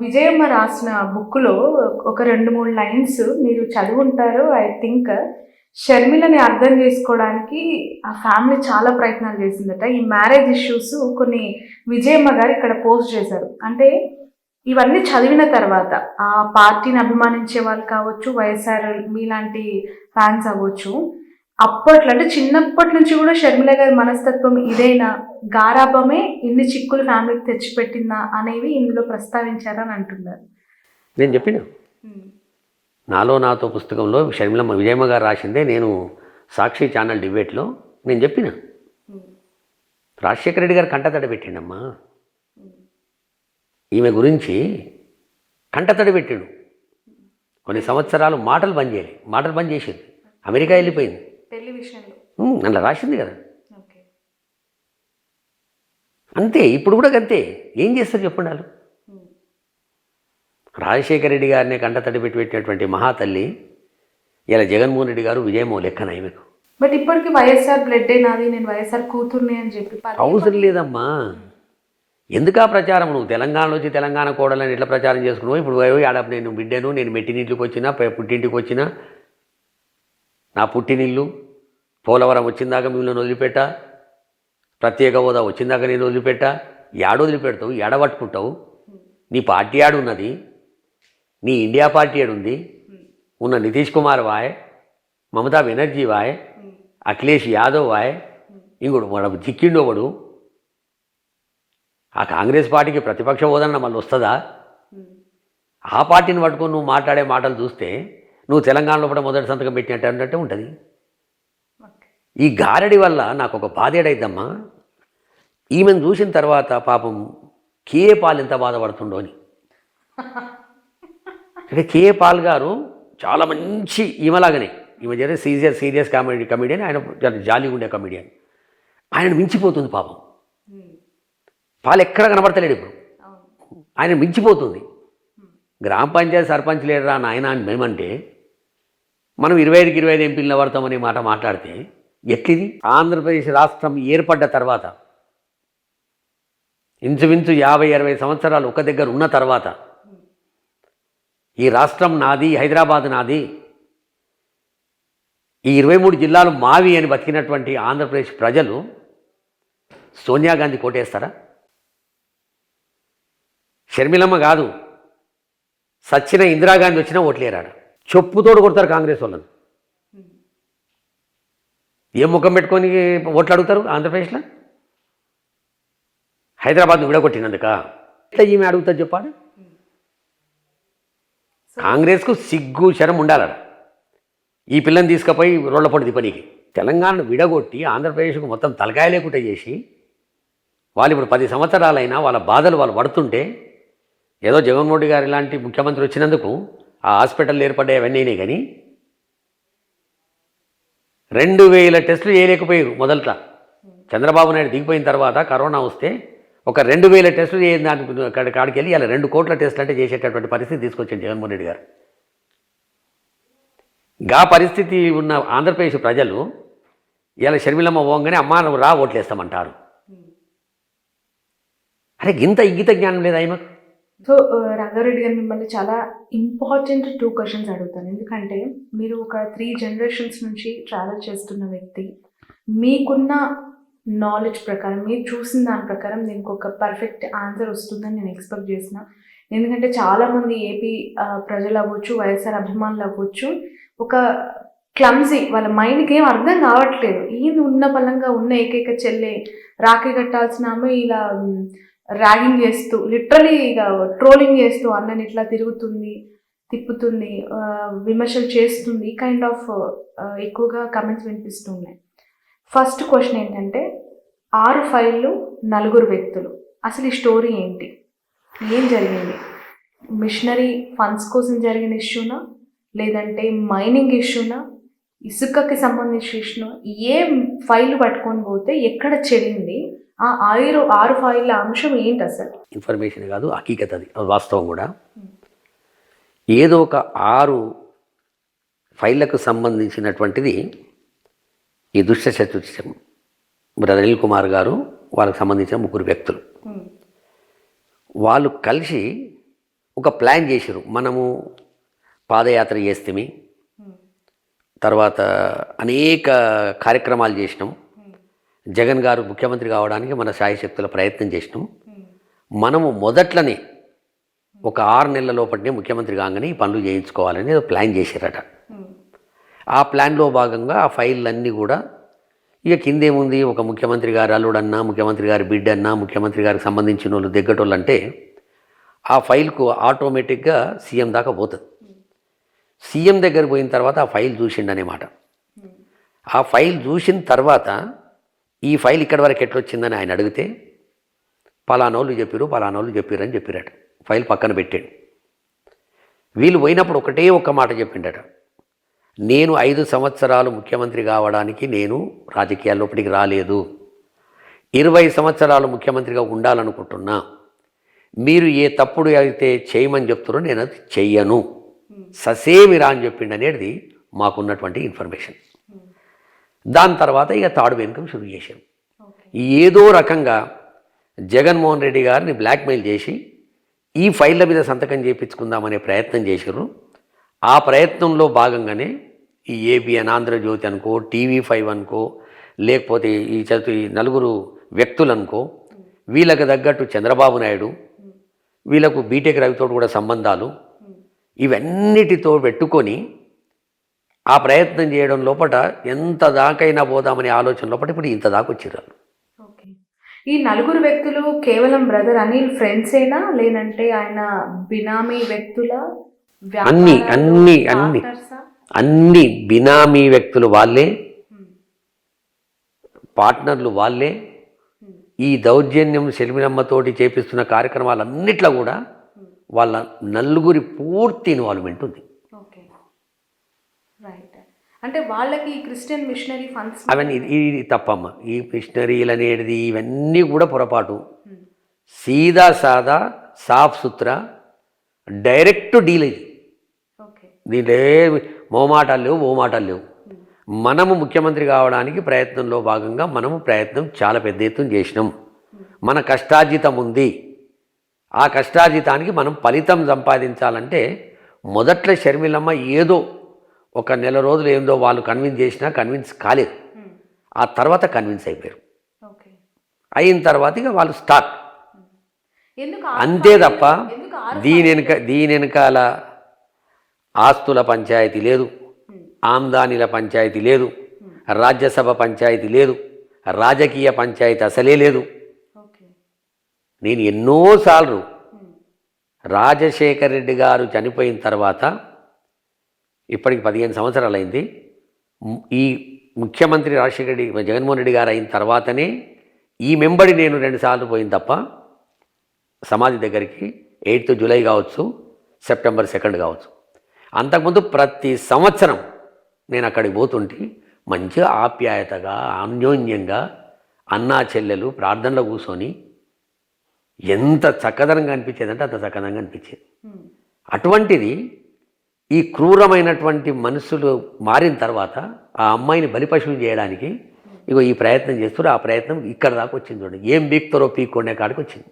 విజయమ్మ రాసిన బుక్లో ఒక రెండు మూడు లైన్స్ మీరు చదువుంటారు ఐ థింక్ షర్మిలని అర్థం చేసుకోవడానికి ఆ ఫ్యామిలీ చాలా ప్రయత్నాలు చేసిందట. ఈ మ్యారేజ్ ఇష్యూస్ కొన్ని విజయమ్మ గారు ఇక్కడ పోస్ట్ చేశారు. అంటే ఇవన్నీ చదివిన తర్వాత ఆ పార్టీని అభిమానించే వాళ్ళు కావచ్చు వైఎస్ఆర్ మీలాంటి ఫ్యాన్స్ అవ్వచ్చు అప్పట్లో అంటే చిన్నప్పటి నుంచి కూడా షర్మిల గారి మనస్తత్వం ఇదేనా? గారాభమే ఇన్ని చిక్కులు ఫ్యామిలీకి తెచ్చిపెట్టిందా అనేవి ఇందులో ప్రస్తావించారని అంటున్నారు. నేను చెప్పిన? నాలో నాతో పుస్తకంలో షర్మిలమ్మ విజయమ్మ గారు రాసిందే నేను సాక్షి ఛానల్ డిబేట్లో నేను చెప్పిన? రాజశేఖర రెడ్డి గారు కంటతడి పెట్టిండమ్మా. ఈమె గురించి కంటతడి పెట్టిండు. కొన్ని సంవత్సరాలు మాటలు బంద్ చేయాలి. మాటలు బంద్ చేసింది. అమెరికా వెళ్ళిపోయింది. పెళ్ళి విషయంలో అలా రాసింది కదా. అంతే ఇప్పుడు కూడా అంతే. ఏం చేస్తారు చెప్పండి వాళ్ళు? రాజశేఖర రెడ్డి గారిని కంటతడి పెట్టి పెట్టినటువంటి మహాతల్లి ఇలా జగన్మోహన్ రెడ్డి గారు విజయమో లెక్కన ఈమెకు బట్ ఇప్పటికి వైఎస్ఆర్ బ్లడ్ నాది నేను వైఎస్ఆర్ కూతుర్ని అని చెప్పి అవసరం లేదమ్మా. ఎందుకా ప్రచారం? నువ్వు తెలంగాణలో వచ్చి తెలంగాణ కోడలని ఎట్లా ప్రచారం చేసుకున్నావు? ఇప్పుడు ఆడ నేను బిడ్డను నేను మెట్టినింట్లోకి వచ్చినా పుట్టింటికి వచ్చినా నా పుట్టినిల్లు పోలవరం వచ్చిందాక మిమ్మల్ని వదిలిపెట్ట? ప్రత్యేక హోదా వచ్చిందాక నేను వదిలిపెట్ట? ఏడ వదిలిపెడతావు? ఏడ పట్టుకుంటావు? నీ పార్టీ ఆడున్నది నీ ఇండియా పార్టీ ఆడుంది ఉన్న నితీష్ కుమార్ వాయ్ మమతా బెనర్జీ వాయ్ అఖిలేష్ యాదవ్ వాయ్ ఇంకోడు మనకు చిక్కిండు ఒకడు ఆ కాంగ్రెస్ పార్టీకి ప్రతిపక్ష హోదన్న మళ్ళీ వస్తుందా ఆ పార్టీని పట్టుకొని నువ్వు మాట్లాడే మాటలు చూస్తే నువ్వు తెలంగాణలో కూడా మొదటి సంతకం పెట్టినట్టు అన్నట్టు ఉంటుంది. ఈ గారడి వల్ల నాకు ఒక బాధేడైద్దమ్మా ఈమెను చూసిన తర్వాత పాపం కేఏ పాల్ ఎంత బాధపడుతుండో అని. అంటే కేఏ పాల్ గారు చాలా మంచి ఈమెలాగానే. ఈమె జరిగే సీరియస్ సీరియస్ కామెడీ కమెడియన్. ఆయన చాలా జాలీగా ఉండే కమెడియన్. ఆయన మించిపోతుంది పాపం. పాలు ఎక్కడ కనబడతలేడు ఇప్పుడు. ఆయన మించిపోతుంది. గ్రామ పంచాయతీ సర్పంచ్ లేడరా నాయన అని మేమంటే మనం ఇరవై ఐదుకి ఇరవై ఐదు ఎంపీలు పడతామనే మాట మాట్లాడితే ఎట్లిది? ఆంధ్రప్రదేశ్ రాష్ట్రం ఏర్పడ్డ తర్వాత ఇంచుమించు యాభై అరవై సంవత్సరాలు ఒక దగ్గర ఉన్న తర్వాత ఈ రాష్ట్రం నాది హైదరాబాద్ నాది ఈ ఇరవై మూడు జిల్లాలు మావి అని బతికినటువంటి ఆంధ్రప్రదేశ్ ప్రజలు సోనియా గాంధీ కోటేస్తారా? షర్మిలమ్మ కాదు సచ్చిన ఇందిరాగాంధీ వచ్చినా ఓట్లేరాడు. చెప్పుతోడు కొడతారు కాంగ్రెస్ వాళ్ళని. ఏం ముఖం పెట్టుకొని ఓట్లు అడుగుతారు ఆంధ్రప్రదేశ్లో? హైదరాబాద్ను విడగొట్టినందుక? ఇట్లా ఈమె అడుగుతారు చెప్పాలి? కాంగ్రెస్కు సిగ్గు శరం ఉండాలడ ఈ పిల్లని తీసుకుపోయి రోళ్ళపొడి పనికి తెలంగాణను విడగొట్టి ఆంధ్రప్రదేశ్కు మొత్తం తలకాయ లేకుండా చేసి వాళ్ళు ఇప్పుడు పది సంవత్సరాలైనా వాళ్ళ బాధలు వాళ్ళు పడుతుంటే ఏదో జగన్మోహన్ రెడ్డి గారు ఇలాంటి ముఖ్యమంత్రి వచ్చినందుకు ఆ హాస్పిటల్ ఏర్పడ్డాయి అవన్నీనే కానీ రెండు వేల టెస్టులు చేయలేకపోయారు మొదట చంద్రబాబు నాయుడు దిగిపోయిన తర్వాత కరోనా వస్తే ఒక రెండు వేల టెస్టులు చేయని దానికి కాడికి వెళ్ళి అలా రెండు కోట్ల టెస్టులు అంటే చేసేటటువంటి పరిస్థితి తీసుకొచ్చింది జగన్మోహన్ రెడ్డి గారు. గా పరిస్థితి ఉన్న ఆంధ్రప్రదేశ్ ప్రజలు ఇలా షర్మిలమ్మ పోగానే అమ్మా రా ఓట్లేస్తామంటారు. అరే ఇంత ఇంగిత జ్ఞానం లేదా ఆయనకు? సో రంగారెడ్డి గారు మిమ్మల్ని చాలా ఇంపార్టెంట్ టూ క్వశ్చన్స్ అడుగుతాను. ఎందుకంటే మీరు ఒక త్రీ జనరేషన్స్ నుంచి ట్రావెల్ చేస్తున్న వ్యక్తి. మీకున్న నాలెడ్జ్ ప్రకారం మీరు చూసిన దాని ప్రకారం దీనికి ఒక పర్ఫెక్ట్ ఆన్సర్ వస్తుందని నేను ఎక్స్పెక్ట్ చేసిన ఎందుకంటే చాలామంది ఏపీ ప్రజలు అవ్వచ్చు వైఎస్ఆర్ అభిమానులు అవ్వచ్చు ఒక క్లమ్జీ వాళ్ళ మైండ్కి ఏం అర్థం కావట్లేదు. ఈయన ఉన్న బలంగా ఉన్న ఏకైక చెల్లె రాఖీ కట్టాల్సిన ఆమె ఇలా ర్యాగింగ్ చేస్తూ లిటరలీ ఇక ట్రోలింగ్ చేస్తూ అన్నని ఇట్లా తిరుగుతుంది తిప్పుతుంది విమర్శలు చేస్తుంది కైండ్ ఆఫ్ ఎక్కువగా కమెంట్స్ వినిపిస్తున్నాయి. ఫస్ట్ క్వశ్చన్ ఏంటంటే ఆరు ఫైళ్ళు నలుగురు వ్యక్తులు. అసలు ఈ స్టోరీ ఏంటి? ఏం జరిగింది? మిషనరీ ఫండ్స్ కోసం జరిగిన ఇష్యూనా లేదంటే మైనింగ్ ఇష్యూనా ఇసుకకి సంబంధించిన ఇష్యూనా ఏ ఫైల్ పట్టుకొని పోతే ఎక్కడ చెడింది? ఆ ఆరు ఆరు ఫైళ్ళ అంశం ఏంటి అసలు? ఇన్ఫర్మేషన్ కాదు హకీకత్ అది వాస్తవం కూడా. ఏదో ఒక ఆరు ఫైళ్ళకు సంబంధించినటువంటిది ఈ దుష్ట చతుష్టం. బ్రదర్ అనిల్ కుమార్ గారు వాళ్ళకి సంబంధించిన ముగ్గురు వ్యక్తులు. వాళ్ళు కలిసి ఒక ప్లాన్ చేసిరు మనము పాదయాత్ర చేస్తేమి తర్వాత అనేక కార్యక్రమాలు చేసినాం. జగన్ గారు ముఖ్యమంత్రి కావడానికి మన శాయశక్తుల ప్రయత్నం చేసినాం. మనము మొదట్లనే ఒక ఆరు నెలల లోపలనే ముఖ్యమంత్రి కాగానే ఈ పనులు చేయించుకోవాలని ప్లాన్ చేశారట. ఆ ప్లాన్లో భాగంగా ఆ ఫైళ్ళన్నీ కూడా ఇక కిందేముంది ఒక ముఖ్యమంత్రి గారు అల్లుడన్నా ముఖ్యమంత్రి గారి బిడ్డన్నా ముఖ్యమంత్రి గారికి సంబంధించిన వాళ్ళు దగ్గటోళ్ళు అంటే ఆ ఫైల్కు ఆటోమేటిక్గా సీఎం దాకా పోతుంది. సీఎం దగ్గర పోయిన తర్వాత ఆ ఫైల్ చూసిండనమాట ఆ ఫైల్ చూసిన తర్వాత ఈ ఫైల్ ఇక్కడి వరకు ఎట్లొచ్చిందని ఆయన అడిగితే పలానోళ్ళు చెప్పారు పలానోళ్ళు చెప్పారు అని చెప్పారట. ఫైల్ పక్కన పెట్టాడు. వీళ్ళు పోయినప్పుడు ఒకటే ఒక్క మాట చెప్పిండట. నేను ఐదు సంవత్సరాలు ముఖ్యమంత్రి కావడానికి నేను రాజకీయాల్లోపటికి రాలేదు. ఇరవై సంవత్సరాలు ముఖ్యమంత్రిగా ఉండాలనుకుంటున్నా. మీరు ఏ తప్పుడు అయితే చేయమని చెప్తారో నేను అది చెయ్యను ససేమిరా అని చెప్పిండు అనేది మాకున్నటువంటి ఇన్ఫర్మేషన్. దాని తర్వాత ఇక తాడు వెనుకం షురు చేశాను ఏదో రకంగా జగన్మోహన్ రెడ్డి గారిని బ్లాక్మెయిల్ చేసి ఈ ఫైళ్ళ మీద సంతకం చేయించుకుందామనే ప్రయత్నం చేశారు. ఆ ప్రయత్నంలో భాగంగానే ఈ ఏబిఎన్ ఆంధ్రజ్యోతి అనుకో టీవీ ఫైవ్ అనుకో లేకపోతే ఈ చదువు ఈ నలుగురు వ్యక్తులు అనుకో వీళ్ళకి తగ్గట్టు చంద్రబాబు నాయుడు వీళ్ళకు బీటెక్ రవితో కూడా సంబంధాలు ఇవన్నిటితో పెట్టుకొని ఆ ప్రయత్నం చేయడం లోపల ఎంత దాకైనా పోదామనే ఆలోచన లోపల ఇప్పుడు ఇంత దాకా. ఓకే. ఈ నలుగురు వ్యక్తులు కేవలం బ్రదర్ అనిల్ ఫ్రెండ్సేనా లేనంటే ఆయన బినామీ వ్యక్తుల అన్ని, అన్ని, అన్ని. అన్ని బినామీ వ్యక్తులు వాళ్ళే. పార్ట్నర్లు వాళ్ళే. ఈ దౌర్జన్యం షర్మిలమ్మతోటి చేపిస్తున్న కార్యక్రమాలన్నిట్లో కూడా వాళ్ళ నలుగురి పూర్తి ఇన్వాల్వ్మెంట్ ఉంది. అంటే వాళ్ళకి ఈ క్రిస్టియన్ మిషనరీ ఫండ్స్ అవన్నీ ఇది తప్పమ్మ. ఈ మిషనరీలు అనేది ఇవన్నీ కూడా పొరపాటు. సీదా సాదా సాఫ్ సుత్రా డైరెక్ట్ డీల్ ఇది. దీంట్లో ఏ మోమాటాలు లేవు మోమాటాలు లేవు. మనము ముఖ్యమంత్రి కావడానికి ప్రయత్నంలో భాగంగా మనము ప్రయత్నం చాలా పెద్ద ఎత్తున చేసినాం. మన కష్టార్జితం ఉంది. ఆ కష్టార్జితానికి మనం ఫలితం సంపాదించాలంటే మొదట్లో షర్మిలమ్మ ఏదో ఒక నెల రోజులు ఏందో వాళ్ళు కన్విన్స్ చేసినా కన్విన్స్ కాలేదు. ఆ తర్వాత కన్విన్స్ అయిపోయారు. అయిన తర్వాత ఇక వాళ్ళు స్టార్ట్ ఎందుకు అంతే తప్ప దీని వెనుక దీని వెనకాల ఆస్తుల పంచాయతీ లేదు. ఆమ్దానిల పంచాయతీ లేదు. రాజ్యసభ పంచాయతీ లేదు. రాజకీయ పంచాయతీ అసలే లేదు. నేను ఎన్నోసార్లు రాజశేఖర్ రెడ్డి గారు చనిపోయిన తర్వాత ఇప్పటికి పదిహేను సంవత్సరాలు అయింది మ్- ఈ ముఖ్యమంత్రి రాజశేఖర రెడ్డి జగన్మోహన్ రెడ్డి గారు అయిన తర్వాతనే ఈ మెంబడి నేను రెండుసార్లు పోయింది తప్ప సమాధి దగ్గరికి ఎయిత్ జూలై కావచ్చు సెప్టెంబర్ సెకండ్ కావచ్చు. అంతకుముందు ప్రతి సంవత్సరం నేను అక్కడికి పోతుంటే మంచిగా ఆప్యాయతగా అన్యోన్యంగా అన్నా చెల్లెలు ప్రార్థనలో కూర్చొని ఎంత చక్కదనంగా అనిపించేదంటే అంత చక్కదనంగా అనిపించేది. అటువంటిది ఈ క్రూరమైనటువంటి మనుషులు మారిన తర్వాత ఆ అమ్మాయిని బలిపశువులు చేయడానికి ఇగో ఈ ప్రయత్నం చేస్తారు ఆ ప్రయత్నం ఇక్కడ దాకా వచ్చింది చూడండి. ఏం బీక్తారో పీక్కొనే కాడికి వచ్చింది.